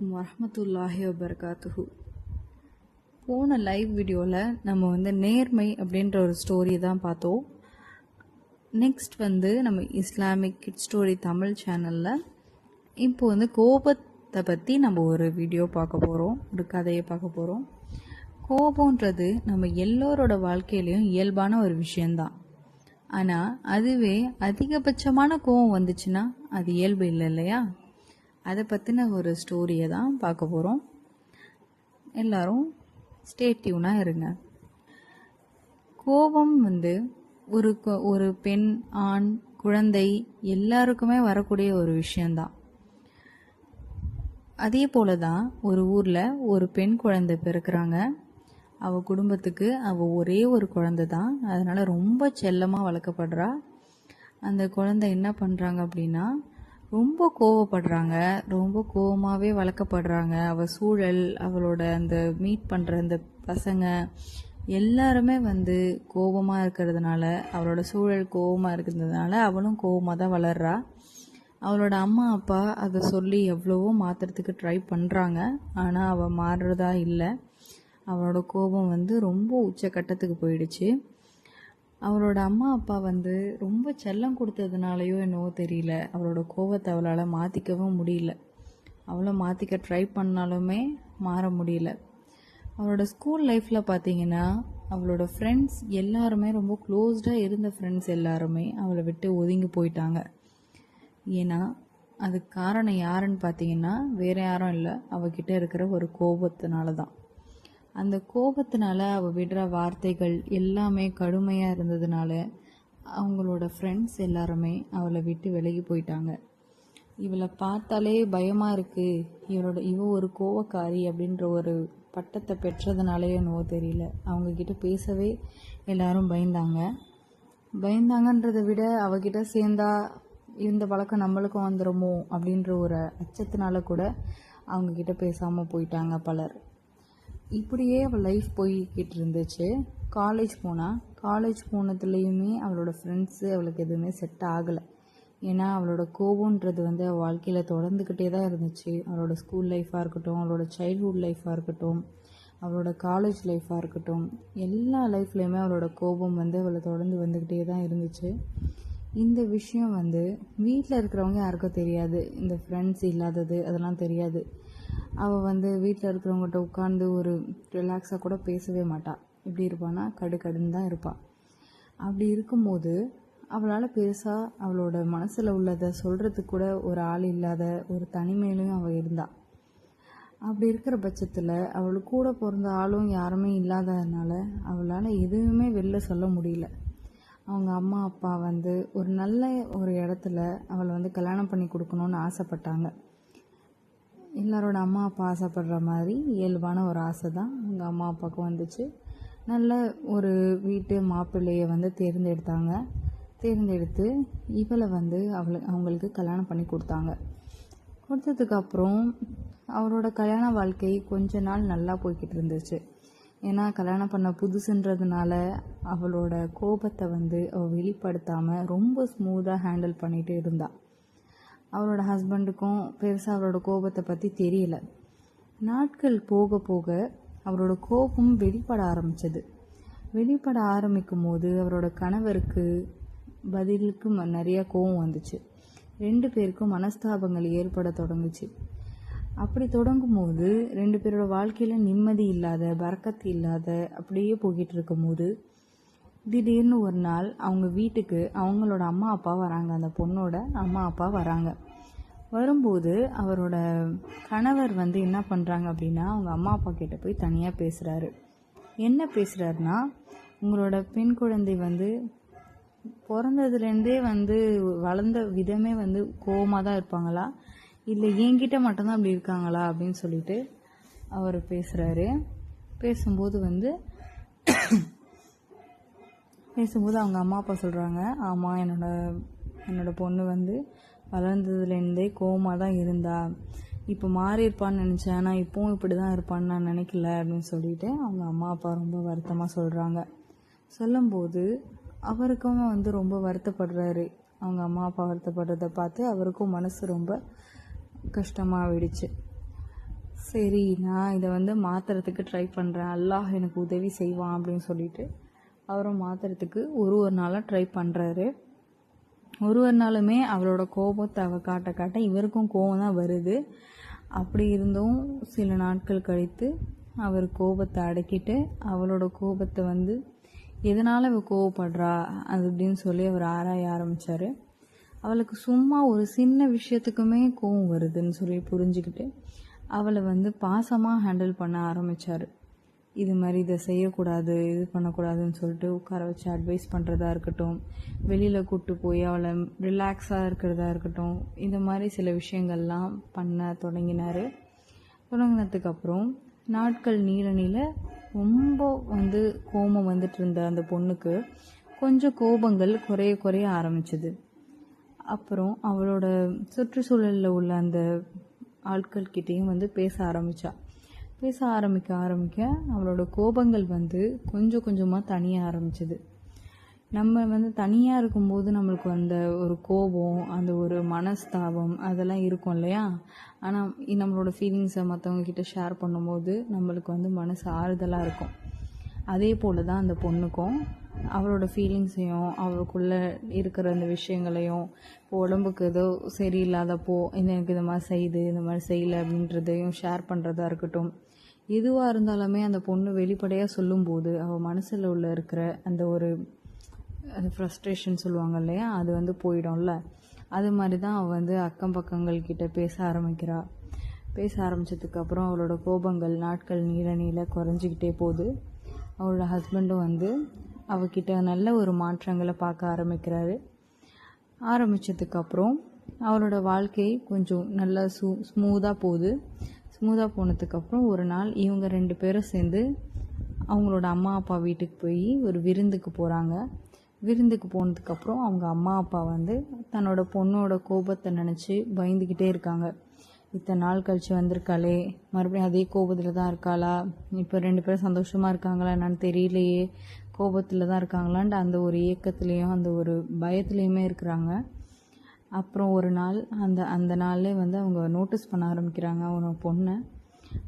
அலைக்கும் வரமத்துல்லாஹி வபர்காத்துஹு. போன லைவ் வீடியோவில் நம்ம வந்து நேர்மை அப்படின்ற ஒரு ஸ்டோரி தான் பார்த்தோம். நெக்ஸ்ட் வந்து நம்ம இஸ்லாமிக் கிட் ஸ்டோரி தமிழ் சேனலில் இப்போ வந்து கோபத்தை பற்றி நம்ம ஒரு வீடியோ பார்க்க போகிறோம் ஒரு கதையை பார்க்க போகிறோம் கோபம்ன்றது நம்ம எல்லோரோட வாழ்க்கையிலையும் இயல்பான ஒரு விஷயந்தான் ஆனால் அதுவே அதிகபட்சமான கோபம் வந்துச்சுன்னா அது இயல்பு இல்லை இல்லையா? அதை பற்றின ஒரு ஸ்டோரியை தான் பார்க்க போகிறோம் எல்லாரும் ஸ்டேட்யூனாக இருங்க. கோபம் வந்து ஒரு ஒரு பெண் ஆண் குழந்தை எல்லாருக்குமே வரக்கூடிய ஒரு விஷயந்தான் அதே போல தான் ஒரு ஊரில் ஒரு பெண் குழந்தை பிறக்கிறாங்க. அவள் குடும்பத்துக்கு அவள் ஒரே ஒரு குழந்தை தான். அதனால் ரொம்ப செல்லமாக வளர்க்கப்படுறா. அந்த குழந்தை என்ன பண்ணுறாங்க அப்படின்னா ரொம்ப கோவப்படுறாங்க. ரொம்ப கோவமாகவே வளர்க்கப்படுறாங்க. அவள் சூழல் அவளோட அந்த மீட் பண்ணுற அந்த பசங்க எல்லாருமே வந்து கோபமாக இருக்கிறதுனால அவளோட சூழல் கோபமாக இருக்கிறதுனால அவளும் கோபமாக தான் வளர்றா. அவளோட அம்மா அப்பா அதை சொல்லி எவ்வளவோ மாற்றுறதுக்கு ட்ரை பண்ணுறாங்க ஆனால் அவள் மாறுறதா இல்லை. அவளோட கோபம் வந்து ரொம்ப உச்சக்கட்டத்துக்கு போயிடுச்சு. அவரோட அம்மா அப்பா வந்து ரொம்ப செல்லம் கொடுத்ததுனாலையோ என்னவோ தெரியல. அவளோட கோபத்தை அவளால் மாற்றிக்கவும் முடியல. அவளை மாற்றிக்க ட்ரை பண்ணாலுமே மாற முடியல. அவளோட ஸ்கூல் லைஃப்பில் பார்த்தீங்கன்னா அவளோட ஃப்ரெண்ட்ஸ் எல்லாருமே ரொம்ப க்ளோஸ்டாக இருந்த ஃப்ரெண்ட்ஸ் எல்லாருமே அவளை விட்டு ஒதுங்கி போயிட்டாங்க. ஏன்னா அதுக்கு காரணம் யாருன்னு பார்த்தீங்கன்னா வேற யாரும் இல்லை. அவகிட்ட இருக்கிற ஒரு கோபத்தினால தான் அந்த கோபத்தினால அவள் விடுற வார்த்தைகள் எல்லாமே கடுமையாக இருந்ததுனால அவங்களோட ஃப்ரெண்ட்ஸ் எல்லாருமே அவளை விட்டு விலகி போயிட்டாங்க. இவளை பார்த்தாலே பயமாக இருக்குது இவளோட இவ ஒரு கோவக்காரி அப்படின்ற ஒரு பட்டத்தை பெற்றதுனாலே என்னவோ தெரியல. அவங்கக்கிட்ட பேசவே எல்லாரும் பயந்தாங்க. பயந்தாங்கன்றதை விட அவகிட்ட சேர்ந்தா இந்த பழக்கம் நம்மளுக்கும் வந்துடுமோ அப்படின்ற ஒரு அச்சத்தினால கூட அவங்கக்கிட்ட பேசாமல் போயிட்டாங்க பலர். இப்படியே அவள் லைஃப் போய்கிட்டு இருந்துச்சு. காலேஜ் போனால் காலேஜ் போனதுலேயுமே அவளோட ஃப்ரெண்ட்ஸு அவளுக்கு எதுவுமே செட் ஆகலை. ஏன்னா அவளோட கோபம்ன்றது வந்து அவள் வாழ்க்கையில் தொடர்ந்துக்கிட்டே தான் இருந்துச்சு. அவளோட ஸ்கூல் லைஃப்பாக இருக்கட்டும் அவளோட சைல்ட்ஹுட் லைஃபாக இருக்கட்டும் அவளோட காலேஜ் லைஃப்பாக இருக்கட்டும் எல்லா லைஃப்லேயுமே அவளோட கோபம் வந்து அவளை தொடர்ந்து வந்துக்கிட்டே தான் இருந்துச்சு. இந்த விஷயம் வந்து வீட்டில் இருக்கிறவங்க யாருக்கும் தெரியாது. இந்த ஃப்ரெண்ட்ஸ் இல்லாதது அதெல்லாம் தெரியாது. அவள் வந்து வீட்டில் இருக்கிறவங்ககிட்ட உட்காந்து ஒரு ரிலாக்ஸாக கூட பேசவே மாட்டாள் எப்படி இருப்பான்னா கடு கடுன்னு தான் இருப்பாள் அப்படி இருக்கும்போது அவளால் பெருசாக அவளோட மனசில் உள்ளதை சொல்கிறதுக்கு கூட ஒரு ஆள் இல்லாத ஒரு தனிமையிலையும் அவள் இருந்தாள் அப்படி இருக்கிற பட்சத்தில் அவளுக்கு கூட பிறந்த ஆளும் யாருமே இல்லாததுனால அவளால் எதுவுமே வெளில சொல்ல முடியல. அவங்க அம்மா அப்பா வந்து ஒரு நல்ல ஒரு இடத்துல அவளை வந்து கல்யாணம் பண்ணி கொடுக்கணுன்னு ஆசைப்பட்டாங்க. எல்லாரோட அம்மா அப்பா ஆசைப்படுற மாதிரி இயல்பான ஒரு ஆசை தான் எங்கள் அம்மா அப்பாவுக்கு வந்துச்சு. நல்ல ஒரு வீட்டு மாப்பிள்ளையை வந்து தேர்ந்தெடுத்தாங்க. தேர்ந்தெடுத்து இவளை வந்து அவளை அவங்களுக்கு கல்யாணம் பண்ணி கொடுத்தாங்க. கொடுத்ததுக்கப்புறம் அவரோட கல்யாண வாழ்க்கை கொஞ்ச நாள் நல்லா போய்கிட்டு இருந்துச்சு. ஏன்னா கல்யாணம் பண்ண புதுசுன்றதுனால அவளோட கோபத்தை வந்து அவள் வெளிப்படுத்தாமல் ரொம்ப ஸ்மூத்தாக ஹேண்டில் பண்ணிகிட்டு இருந்தாள் அவரோட ஹஸ்பண்டுக்கும் பெருசாக அவரோட கோபத்தை பற்றி தெரியல. நாட்கள் போக போக அவரோட கோபம் வெளிப்பட ஆரம்பிச்சது. வெளிப்பட ஆரம்பிக்கும் போது அவரோட கணவருக்கு பதிலுக்கு ம- நிறைய கோபம் வந்துச்சு. ரெண்டு பேருக்கும் மனஸ்தாபங்கள் ஏற்பட தொடங்குச்சு. அப்படி தொடங்கும் போது ரெண்டு பேரோட வாழ்க்கையில் நிம்மதி இல்லாத பறக்கத்து இல்லாத அப்படியே போய்கிட்டு இருக்கும்போது திடீர்னு ஒரு நாள் அவங்க வீட்டுக்கு அவங்களோட அம்மா அப்பா வராங்க. அந்த பொண்ணோட அம்மா அப்பா வராங்க. வரும்போது அவரோட கணவர் வந்து என்ன பண்ணுறாங்க அப்படின்னா அவங்க அம்மா அப்பா கிட்ட போய் தனியாக பேசுகிறாரு என்ன பேசுகிறாருன்னா உங்களோட பெண் குழந்தை வந்து பிறந்ததுலேருந்தே வந்து வளர்ந்த விதமே வந்து கோவமாக தான் இருப்பாங்களா? இல்லை என்கிட்ட மட்டும்தான் அப்படி இருக்காங்களா? அப்படின்னு சொல்லிட்டு அவர் பேசுகிறாரு பேசும்போது வந்து பேசும்போது அவங்க அம்மா அப்பா சொல்கிறாங்க ஆமாம் என்னோட என்னோடய பொண்ணு வந்து வளர்ந்ததுலேருந்தே கோவமாக தான் இருந்தா. இப்போ மாறி இருப்பான்னு நினச்சேன். ஆனால் இப்போவும் இப்படி தான் இருப்பான்னு நான் நினைக்கல அப்படின்னு சொல்லிட்டு அவங்க அம்மா அப்பா ரொம்ப வருத்தமாக சொல்கிறாங்க சொல்லும்போது அவருக்கும் வந்து ரொம்ப வருத்தப்படுறாரு. அவங்க அம்மா அப்பா வருத்தப்படுறத பார்த்து அவருக்கும் மனசு ரொம்ப கஷ்டமாக ஆகிடுச்சு சரி நான் இதை வந்து மாற்றுறதுக்கு ட்ரை பண்ணுறேன் அல்லாஹ் எனக்கு உதவி செய்வான் அப்படின்னு சொல்லிட்டு அவரை மாற்றுறதுக்கு ஒரு ஒரு நாளாக ட்ரை பண்ணுறாரு ஒரு ஒரு நாளுமே அவளோட கோபத்தை அவள் காட்ட காட்ட இவருக்கும் கோபம் தான் வருது. அப்படி இருந்தும் சில நாட்கள் கழித்து அவர் கோபத்தை அடக்கிட்டு அவளோட கோபத்தை வந்து எதனால் அவள் கோவப்படுறா? அது அப்படின்னு சொல்லி அவர் ஆராய ஆரம்பித்தார் அவளுக்கு சும்மா ஒரு சின்ன விஷயத்துக்குமே கோவம் வருதுன்னு சொல்லி புரிஞ்சுக்கிட்டு அவளை வந்து பாசமாக ஹேண்டில் பண்ண ஆரம்பித்தார் இது மாதிரி இதை செய்யக்கூடாது இது பண்ணக்கூடாதுன்னு சொல்லிட்டு உட்கார வச்சு அட்வைஸ் பண்ணுறதா இருக்கட்டும் வெளியில் கூப்பிட்டு போய் அவளை ரிலாக்ஸாக இருக்கிறதா இருக்கட்டும் இந்த மாதிரி சில விஷயங்கள்லாம் பண்ண தொடங்கினார். தொடங்கினதுக்கப்புறம் நாட்கள் நீள நீள ரொம்ப வந்து கோபம் வந்துட்டு இருந்த அந்த பொண்ணுக்கு கொஞ்சம் கோபங்கள் குறைய குறைய ஆரம்பிச்சது. அப்புறம் அவளோட சுற்றுச்சூழலில் உள்ள அந்த ஆட்கள் கிட்டேயும் வந்து பேச ஆரம்பித்தா பேச ஆரம்பிக்க ஆரம்பிக்க அவளோட கோபங்கள் வந்து கொஞ்சம் கொஞ்சமாக தனிய ஆரம்பிச்சது. நம்ம வந்து தனியாக இருக்கும்போது நம்மளுக்கு அந்த ஒரு கோபம் அந்த ஒரு மனஸ்தாபம் அதெல்லாம் இருக்கும் இல்லையா? ஆனால் நம்மளோட ஃபீலிங்ஸை மற்றவங்க கிட்ட ஷேர் பண்ணும்போது நம்மளுக்கு வந்து மனசு ஆறுதலாக இருக்கும். அதே போல் தான் அந்த பொண்ணுக்கும் அவளோட ஃபீலிங்ஸையும் அவளுக்குள்ளே இருக்கிற அந்த விஷயங்களையும் இப்போ உடம்புக்கு ஏதோ சரியில்லாதப்போ இந்த எனக்கு இந்த மாதிரி செய்யுது இந்த மாதிரி செய்யலை அப்படின்றதையும் ஷேர் பண்ணுறதா இருக்கட்டும். எதுவாக இருந்தாலுமே அந்த பொண்ணு வெளிப்படையாக சொல்லும்போது அவள் மனசில் உள்ள இருக்கிற அந்த ஒரு ஃப்ரஸ்ட்ரேஷன் சொல்லுவாங்க இல்லையா? அது வந்து போயிடும்ல. அது மாதிரி தான் அவள் வந்து அக்கம் பக்கங்கள்கிட்ட பேச ஆரம்பிக்கிறாள் பேச ஆரம்பித்ததுக்கப்புறம் அவளோட கோபங்கள் நாட்கள் நீள நீள குறைஞ்சிக்கிட்டே போகுது. அவளோட ஹஸ்பண்டும் வந்து அவகிட்ட நல்ல ஒரு மாற்றங்களை பார்க்க ஆரம்பிக்கிறாரு. ஆரம்பித்ததுக்கப்புறம் அவரோட வாழ்க்கை கொஞ்சம் நல்லா சூ ஸ்மூத்தாக போகுது. ஸ்மூதாக போனதுக்கப்புறம் ஒரு நாள் இவங்க ரெண்டு பேரும் சேர்ந்து அவங்களோட அம்மா அப்பா வீட்டுக்கு போய் ஒரு விருந்துக்கு போகிறாங்க விருந்துக்கு போனதுக்கப்புறம் அவங்க அம்மா அப்பா வந்து தன்னோட பொண்ணோட கோபத்தை நினச்சி பயந்துக்கிட்டே இருக்காங்க. இத்தனை நாள் கழித்து வந்திருக்காளே மறுபடியும் அதே கோபத்தில் தான் இருக்காளா இப்போ ரெண்டு பேரும் சந்தோஷமாக இருக்காங்களா என்னன்னு தெரியலையே கோபத்தில் தான் இருக்காங்களான்ட்டு அந்த ஒரு ஏக்கத்துலேயும் அந்த ஒரு பயத்துலேயுமே இருக்கிறாங்க. அப்புறம் ஒரு நாள் அந்த அந்த நாள்லே வந்து அவங்க நோட்டீஸ் பண்ண ஆரம்பிக்கிறாங்க அவங்க பொண்ணை.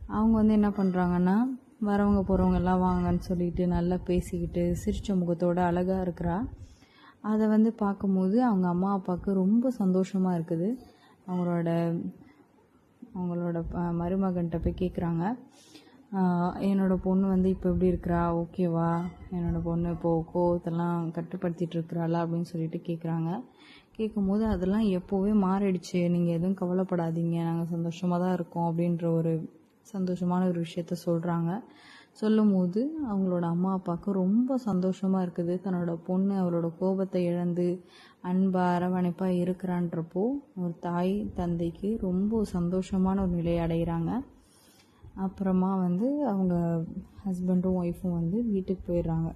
அவங்க வந்து என்ன பண்ணுறாங்கன்னா வரவங்க போகிறவங்க எல்லாம் வாங்கன்னு சொல்லிட்டு நல்லா பேசிக்கிட்டு சிரிச்ச முகத்தோடு அழகாக இருக்கிறா. அதை வந்து பார்க்கும்போது அவங்க அம்மா அப்பாவுக்கு ரொம்ப சந்தோஷமாக இருக்குது. அவங்களோட அவங்களோட ப- மருமகன்கிட்ட போய் கேட்குறாங்க என்னோட பொண்ணு வந்து இப்போ எப்படி இருக்கிறா? ஓகேவா என்னோட பொண்ணு இப்போது கோவத்தெல்லாம் கட்டுப்படுத்திட்டு இருக்கிறாளா அப்படின்னு சொல்லிட்டு கேட்குறாங்க கேட்கும்போது அதெல்லாம் எப்போவே மாறிடுச்சு. நீங்கள் எதுவும் கவலைப்படாதீங்க. நாங்கள் சந்தோஷமாக தான் இருக்கோம் அப்படின்ற ஒரு சந்தோஷமான ஒரு விஷயத்த சொல்கிறாங்க சொல்லும்போது அவங்களோட அம்மா அப்பாவுக்கு ரொம்ப சந்தோஷமாக இருக்குது. தன்னோட பொண்ணு அவளோட கோபத்தை இழந்து அன்பாக அரவணைப்பாக இருக்கிறான்றப்போ ஒரு தாய் தந்தைக்கு ரொம்ப சந்தோஷமான ஒரு நிலையை அடைகிறாங்க. அப்புறமா வந்து அவங்க ஹஸ்பண்டும் ஒய்ஃபும் வந்து வீட்டுக்கு போயிடுறாங்க.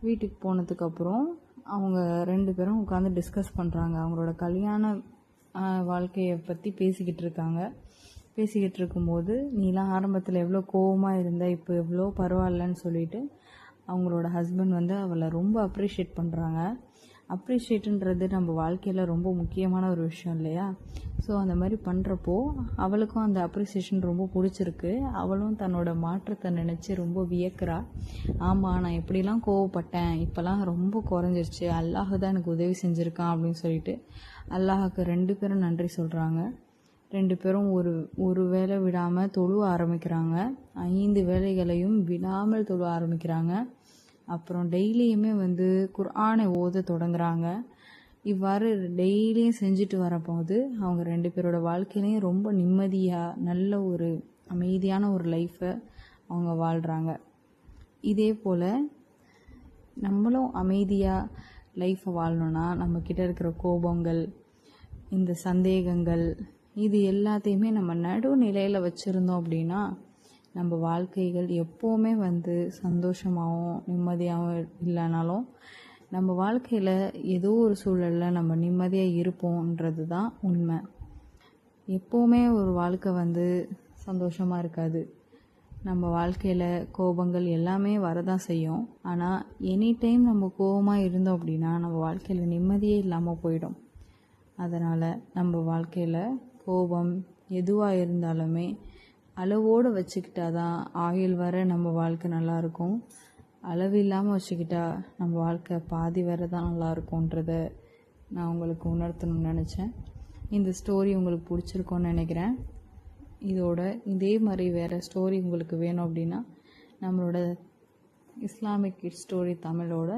வீட்டுக்கு போனதுக்கப்புறம் அவங்க ரெண்டு பேரும் உட்காந்து டிஸ்கஸ் பண்ணுறாங்க அவங்களோட கல்யாண வாழ்க்கையை பற்றி பேசிக்கிட்டு இருக்காங்க. பேசிக்கிட்டு இருக்கும்போது நீலாம் ஆரம்பத்தில் எவ்வளோ கோவமாக இருந்த இப்போ எவ்வளோ பரவாயில்லன்னு சொல்லிட்டு அவங்களோட ஹஸ்பண்ட் வந்து அவளை ரொம்ப அப்ரிஷியேட் பண்ணுறாங்க அப்ரிஷியேட்டுன்றது நம்ம வாழ்க்கையில் ரொம்ப முக்கியமான ஒரு விஷயம் இல்லையா? ஸோ அந்த மாதிரி பண்ணுறப்போ அவளுக்கும் அந்த அப்ரிசியேஷன் ரொம்ப பிடிச்சிருக்கு. அவளும் தன்னோட மாற்றத்தை நினச்சி ரொம்ப வியக்கிறா. ஆமாம் நான் எப்படிலாம் கோவப்பட்டேன் இப்போலாம் ரொம்ப குறைஞ்சிருச்சு. அல்லாஹ் தான் எனக்கு உதவி செஞ்சுருக்கான் அப்படின்னு சொல்லிட்டு அல்லாஹுக்கு ரெண்டு பேரும் நன்றி சொல்கிறாங்க ரெண்டு பேரும் ஒரு ஒரு வேளை விடாமல் தொழுவ ஆரம்பிக்கிறாங்க. ஐந்து வேலைகளையும் விடாமல் தொழுவ ஆரம்பிக்கிறாங்க. அப்புறம் டெய்லியுமே வந்து குர்ஆனை ஓத தொடங்குறாங்க. இவ்வாறு டெய்லியும் செஞ்சுட்டு வரப்போது அவங்க ரெண்டு பேரோட வாழ்க்கையிலையும் ரொம்ப நிம்மதியாக நல்ல ஒரு அமைதியான ஒரு லைஃப்பை அவங்க வாழ்கிறாங்க இதே போல் நம்மளும் அமைதியாக லைஃப்பை வாழணும்னா நம்மக்கிட்ட இருக்கிற கோபங்கள் இந்த சந்தேகங்கள் இது எல்லாத்தையுமே நம்ம நடுநிலையில் வச்சுருந்தோம் அப்படின்னா நம்ம வாழ்க்கைகள் எப்போவுமே வந்து சந்தோஷமாகவும் நிம்மதியாகவும் இல்லைனாலும் நம்ம வாழ்க்கையில் ஏதோ ஒரு சூழலில் நம்ம நிம்மதியாக இருப்போன்றது தான் உண்மை. எப்போவுமே ஒரு வாழ்க்கை வந்து சந்தோஷமாக இருக்காது. நம்ம வாழ்க்கையில் கோபங்கள் எல்லாமே வரதான் செய்யும். ஆனால் எனி டைம் நம்ம கோபமாக இருந்தோம் அப்படின்னா நம்ம வாழ்க்கையில் நிம்மதியே இல்லாமல் போயிடும். அதனால் நம்ம வாழ்க்கையில் கோபம் எதுவாக இருந்தாலுமே அளவோடு வச்சுக்கிட்டா தான் ஆயுள் வர நம்ம வாழ்க்கை நல்லாயிருக்கும். அளவு இல்லாமல் வச்சுக்கிட்டா நம்ம வாழ்க்கை பாதி வர தான் நல்லாயிருக்குன்றத நான் உங்களுக்கு உணர்த்தணும்னு நினச்சேன். இந்த ஸ்டோரி உங்களுக்கு பிடிச்சிருக்கோன்னு நினைக்கிறேன். இதோட இதே மாதிரி வேறு ஸ்டோரி உங்களுக்கு வேணும் அப்படின்னா நம்மளோட இஸ்லாமிக் கிட் ஸ்டோரி தமிழோட